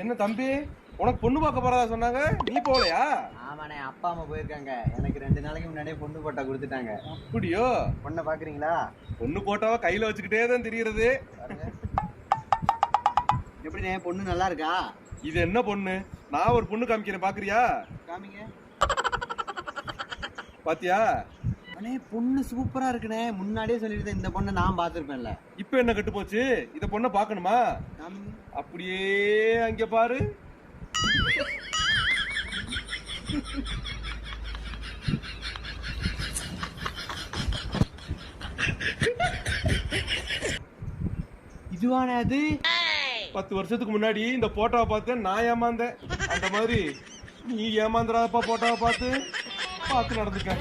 என்ன தம்பி? உனக்கு பொண்ணு பார்க்க போறதா சொன்னாங்க? நீ போகலையா? ஆமாண்ணே அப்பா அம்மா போயிருக்காங்க. எனக்கு ரெண்டு நாளைக்கு முன்னாடியே பொண்ணு போட்டா கொடுத்துட்டாங்க. அப்படியோ? பொண்ணை பாக்குறீங்களா பொண்ணு போட்டாவா கையில வச்சுக்கிட்டே தான் தெரியுறது. எப்படிண்ணே பொண்ணு நல்லா இருக்கா? இது என்ன பொண்ணு? நான் ஒரு பொண்ணு காமிக்கிறேன் பாக்குறியா? காமிங்க. பாத்தியா? அண்ணே பொண்ணு சூப்பரா இருக்குண்ணே. முன்னாடியே சொல்லிட்டு இந்த பொண்ணை நான் பார்த்துருப்பேன்ல. இப்ப என்ன கட்டு போச்சு இத பொண்ணை பார்க்கணுமா? காமிங்க. அப்படியே அங்க பாரு. இதுவானே அது பத்து வருஷத்துக்கு முன்னாடி இந்த போட்டோவை பார்த்து நான் ஏமாந்தேன். அந்த மாதிரி நீ ஏமாந்துடாதப்பா போட்டோவை பார்த்து. பார்த்து நடந்துக்க.